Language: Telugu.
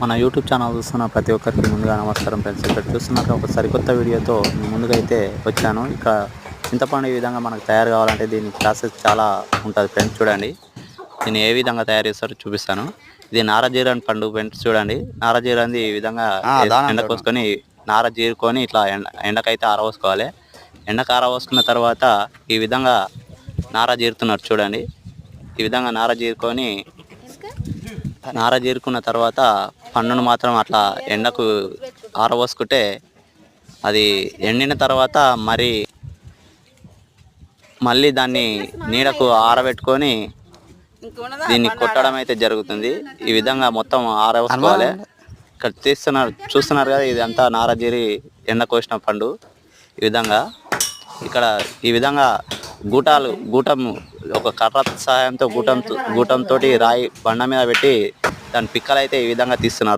మన యూట్యూబ్ ఛానల్ చూస్తున్న ప్రతి ఒక్కరికి ముందుగా నమస్కారం ఫ్రెండ్స్. ఇక్కడ చూస్తున్నారు ఒక సరికొత్త వీడియోతో మీ ముందుగా అయితే వచ్చాను. ఇక్కడ చింతపండు ఈ విధంగా మనకు తయారు కావాలంటే దీని ప్రాసెస్ చాలా ఉంటుంది ఫ్రెండ్స్ చూడండి. దీన్ని ఏ విధంగా తయారు చేస్తారో చూపిస్తాను. ఇది నారజీరన్ పండు ఫ్రెండ్స్ చూడండి. నారజీరని ఈ విధంగా ఆ, దాని ఎండ అంటారు. కోసుకొని నార జీరుకొని ఇట్లా ఎండ ఎండకైతే ఆరబోసుకోవాలి. ఎండకు ఆరబోసుకున్న తర్వాత ఈ విధంగా నార జీరుతున్నారు చూడండి. ఈ విధంగా నార జీరుకొని నార జీరుకున్న తర్వాత పండును మాత్రం అట్లా ఎండకు ఆరబోసుకుంటే అది ఎండిన తర్వాత మరి మళ్ళీ దాన్ని నీడకు ఆరబెట్టుకొని దీన్ని కొట్టడం అయితే జరుగుతుంది. ఈ విధంగా మొత్తం ఆరబోసుకోవాలి. ఇక్కడ తీస్తున్నారు చూస్తున్నారు కదా ఇదంతా నారాజీరి నారజీరి ఎండ కోసిన పండు. ఈ విధంగా ఇక్కడ ఈ విధంగా గూటాలు గూటం ఒక కర్ర సహాయంతో గూటం గూటంతో రాయి బండ మీద పెట్టి దాని పిక్కలు అయితే ఈ విధంగా తీస్తున్నారు?